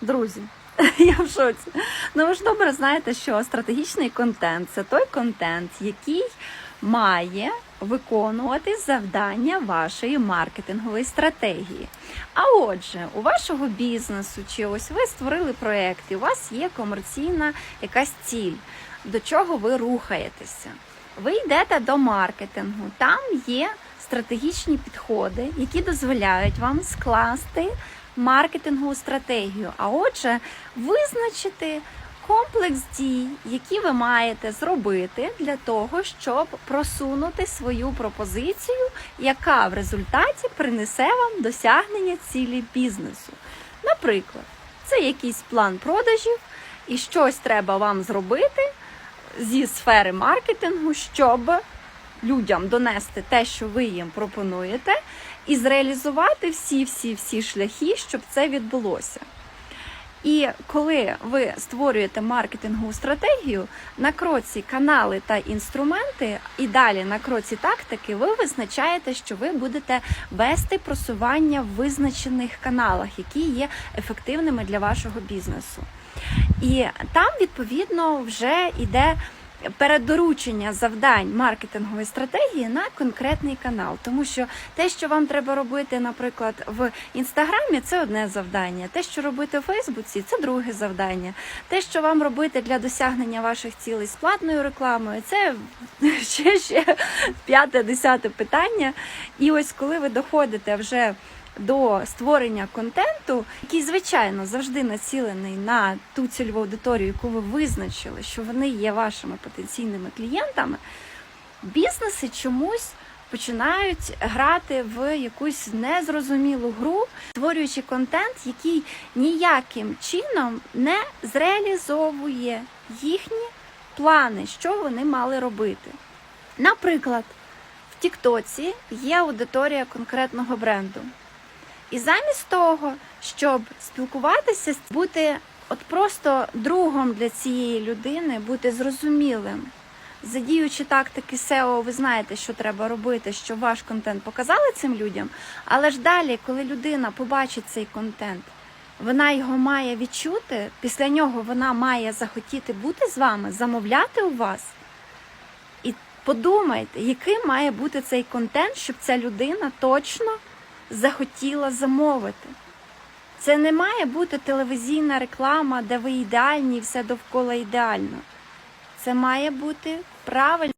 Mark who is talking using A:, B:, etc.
A: Друзі, я в шоці. Ну ви ж добре знаєте, що стратегічний контент це той контент, який має виконувати завдання вашої маркетингової стратегії. А отже, у вашого бізнесу, чи ось ви створили проєкт, і у вас є комерційна якась ціль, до чого ви рухаєтеся. Ви йдете до маркетингу, там є стратегічні підходи, які дозволяють вам скласти маркетингову стратегію. А отже, визначити комплекс дій, які ви маєте зробити для того, щоб просунути свою пропозицію, яка в результаті принесе вам досягнення цілі бізнесу. Наприклад, це якийсь план продажів, і щось треба вам зробити зі сфери маркетингу, щоб людям донести те, що ви їм пропонуєте, і зреалізувати всі-всі-всі шляхи, щоб це відбулося. І коли ви створюєте маркетингову стратегію, на кроці канали та інструменти, і далі на кроці тактики, ви визначаєте, що ви будете вести просування в визначених каналах, які є ефективними для вашого бізнесу. І там, відповідно, вже йде передоручення завдань маркетингової стратегії на конкретний канал, тому що те, що вам треба робити, наприклад, в інстаграмі, це одне завдання. Те, що робити в Фейсбуці, це друге завдання. Те, що вам робити для досягнення ваших цілей з платною рекламою, це ще ще п'яте, десяте питання. І ось коли ви доходите вже до створення контенту, який, звичайно, завжди націлений на ту цільову аудиторію, яку ви визначили, що вони є вашими потенційними клієнтами, бізнеси чомусь починають грати в якусь незрозумілу гру, створюючи контент, який ніяким чином не зреалізовує їхні плани, що вони мали робити. Наприклад, в Тіктоці є аудиторія конкретного бренду. І замість того, щоб спілкуватися, бути от просто другом для цієї людини, бути зрозумілим, задіючи тактики SEO, ви знаєте, що треба робити, щоб ваш контент показали цим людям. Але ж далі, коли людина побачить цей контент, вона його має відчути, після нього вона має захотіти бути з вами, замовляти у вас. І подумайте, яким має бути цей контент, щоб ця людина точно захотіла замовити. Це не має бути телевізійна реклама, де ви ідеальні і все довкола ідеально. Це має бути правильно.